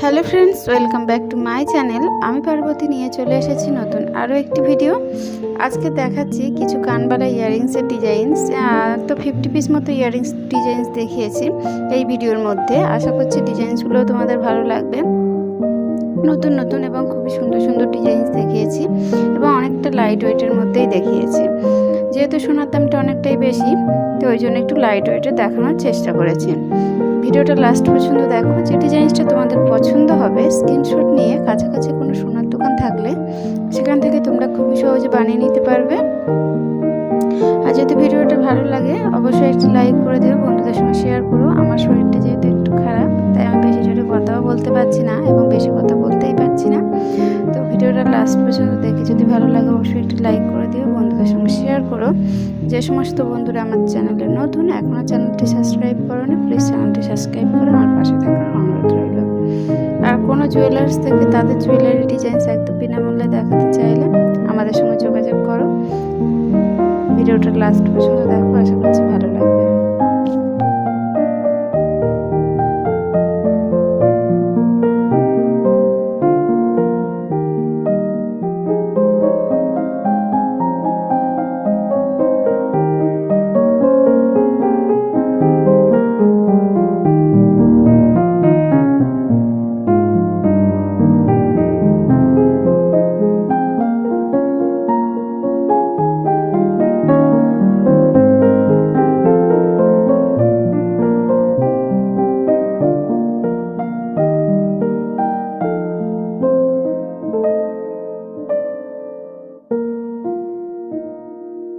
Hello friends, welcome back to my channel. আমি পার্বতী নিয়ে চলে এসেছি নতুন আরও একটি ভিডিও। আজকে দেখাচ্ছি কিছু কানবালা ইয়াররিংসের ডিজাইনস। তো ফিফটি পিস মতো ইয়াররিংস ডিজাইনস দেখিয়েছি এই ভিডিওর মধ্যে। আশা করছি ডিজাইনসগুলো তোমাদের ভালো লাগবে। নতুন নতুন এবং খুবই সুন্দর সুন্দর ডিজাইনস দেখিয়েছি এবং অনেকটা লাইট ওয়েটের মধ্যেই দেখিয়েছি। যেহেতু সোনার দামটা অনেকটাই বেশি, তো ওই জন্য একটু লাইট ওয়েটে দেখানোর চেষ্টা করেছি। ভিডিওটা লাস্ট পর্যন্ত দেখো। যে ডিজাইনসটা তোমাদের পছন্দ হবে স্ক্রিনশট নিয়ে কাছাকাছি কোনো সোনার দোকান থাকলে সেখান থেকে তোমরা খুবই সহজে বানিয়ে নিতে পারবে। আর যদি ভিডিওটা ভালো লাগে, অবশ্যই একটি লাইক করে দিও, বন্ধুদের সঙ্গে শেয়ার করো। আমার শরীরটা যেহেতু একটু খারাপ, তাই আমি বেশি জোরে কথাও বলতে পারছি না এবং বেশি কথা বলতেই পারছি না। তো ভিডিওটা লাস্ট পর্যন্ত দেখে যদি ভালো লাগে, অবশ্যই একটি লাইক করে দিও বন্ধুদের সঙ্গে শেয়ার করো। যে সমস্ত বন্ধুরা আমার চ্যানেলে নতুন এখনও চ্যানেলটি সাবস্ক্রাইব করো না প্লিজ চ্যানেলটি সাবস্ক্রাইব করো আমার পাশে থাকার অনুরোধ রইল। আর কোনো জুয়েলার্স থেকে তাদের জুয়েলারি ডিজাইনস একদম বিনামূল্যে দেখাতে চাইলে আমাদের সঙ্গে যোগাযোগ করো। ভিডিওটা লাস্ট পর্যন্ত দেখো, আশা করছি